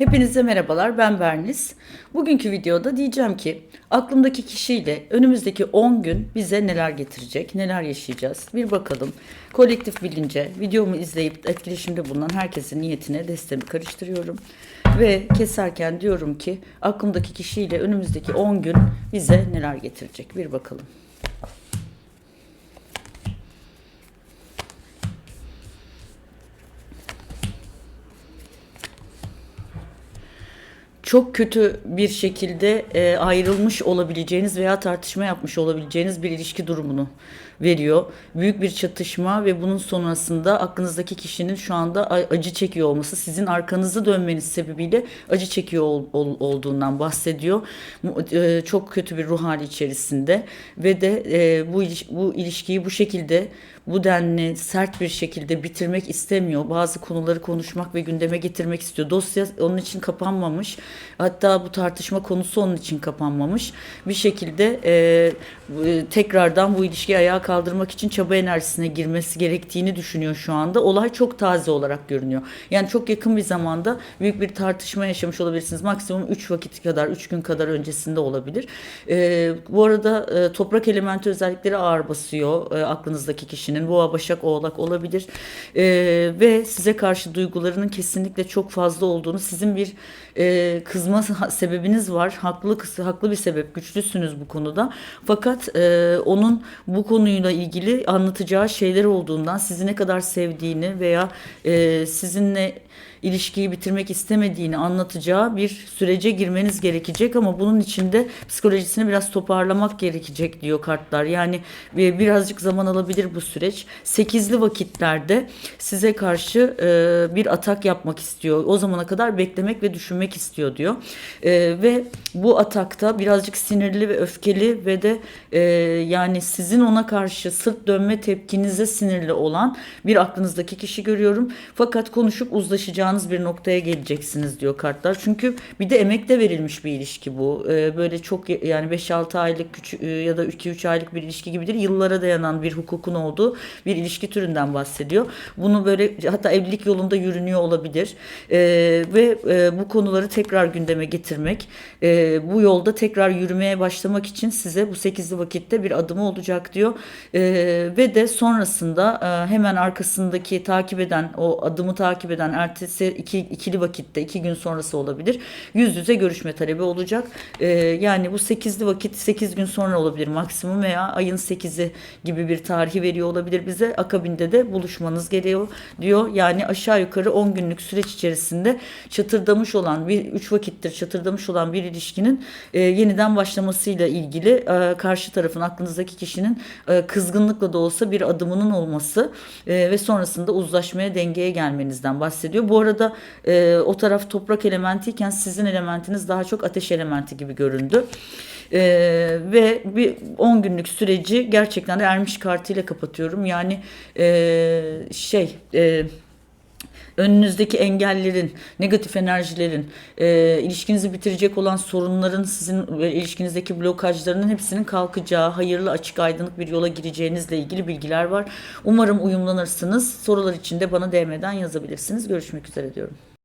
Hepinize merhabalar ben Berniz. Bugünkü videoda diyeceğim ki aklımdaki kişiyle önümüzdeki 10 gün bize neler getirecek, neler yaşayacağız bir bakalım. Kolektif bilince videomu izleyip etkileşimde bulunan herkesin niyetine destemi karıştırıyorum. Ve keserken diyorum ki aklımdaki kişiyle önümüzdeki 10 gün bize neler getirecek bir bakalım. Çok kötü bir şekilde e, ayrılmış olabileceğiniz veya tartışma yapmış olabileceğiniz bir ilişki durumunu veriyor. Büyük bir çatışma ve bunun sonrasında aklınızdaki kişinin şu anda acı çekiyor olması, sizin arkanızı dönmeniz sebebiyle acı çekiyor ol- ol- olduğundan bahsediyor. E, çok kötü bir ruh hali içerisinde ve de e, bu bu ilişkiyi bu şekilde bu denli sert bir şekilde bitirmek istemiyor. Bazı konuları konuşmak ve gündeme getirmek istiyor. Dosya onun için kapanmamış. Hatta bu tartışma konusu onun için kapanmamış. Bir şekilde e, e, tekrardan bu ilişkiyi ayağa kaldırmak için çaba enerjisine girmesi gerektiğini düşünüyor şu anda. Olay çok taze olarak görünüyor. Yani çok yakın bir zamanda büyük bir tartışma yaşamış olabilirsiniz. Maksimum 3 vakit kadar, 3 gün kadar öncesinde olabilir. E, bu arada e, toprak elementi özellikleri ağır basıyor e, aklınızdaki kişinin. Boğa, Başak, Oğlak olabilir. E, ve size karşı duygularının kesinlikle çok fazla olduğunu, sizin bir e, kızma sebebiniz var. Haklı haklı bir sebep, güçlüsünüz bu konuda. Fakat e, onun bu konuyla ilgili anlatacağı şeyler olduğundan sizi ne kadar sevdiğini veya e, sizinle ilişkiyi bitirmek istemediğini anlatacağı bir sürece girmeniz gerekecek ama bunun içinde psikolojisini biraz toparlamak gerekecek diyor kartlar. Yani bir- birazcık zaman alabilir bu süreç. Sekizli vakitlerde size karşı e, bir atak yapmak istiyor. O zamana kadar beklemek ve düşünmek istiyor diyor. E, ve bu atakta birazcık sinirli ve öfkeli ve de e, yani sizin ona karşı sırt dönme tepkinize sinirli olan bir aklınızdaki kişi görüyorum. Fakat konuşup uzlaşacağınız bir noktaya geleceksiniz diyor kartlar. Çünkü bir de emek de verilmiş bir ilişki bu. E, böyle çok yani 5-6 aylık küçük, e, ya da 2-3 aylık bir ilişki gibi değil. Yıllara dayanan bir hukukun olduğu bir ilişki türünden bahsediyor. Bunu böyle hatta evlilik yolunda yürünüyor olabilir. E, ve e, bu konuları tekrar gündeme getirmek, e, bu yolda tekrar yürümeye başlamak için size bu 8'li vakitte bir adımı olacak diyor. E, ve de sonrasında e, hemen arkasındaki takip eden, o adımı takip eden ertesi iki, ikili vakitte, iki gün sonrası olabilir. Yüz yüze görüşme talebi olacak. E, yani bu 8'li vakit 8 gün sonra olabilir maksimum veya ayın 8'i gibi bir tarihi veriyor olabilir bize. Akabinde de buluşmanız gerekiyor diyor. Yani aşağı yukarı 10 günlük süreç içerisinde çatırdamış olan bir 3 vakittir çatırdamış olan bir ilişkinin e, yeniden başlamasıyla ilgili e, karşı tarafın aklınızdaki kişinin e, kızgınlıkla da olsa bir adımının olması e, ve sonrasında uzlaşmaya dengeye gelmenizden bahsediyor. Bu arada e, o taraf toprak elementiyken sizin elementiniz daha çok ateş elementi gibi göründü. Ee, ve bir 10 günlük süreci gerçekten de ermiş kartıyla kapatıyorum. Yani e, şey e, önünüzdeki engellerin, negatif enerjilerin, e, ilişkinizi bitirecek olan sorunların, sizin ilişkinizdeki blokajlarının hepsinin kalkacağı, hayırlı, açık, aydınlık bir yola gireceğinizle ilgili bilgiler var. Umarım uyumlanırsınız. Sorular için de bana DM'den yazabilirsiniz. Görüşmek üzere diyorum.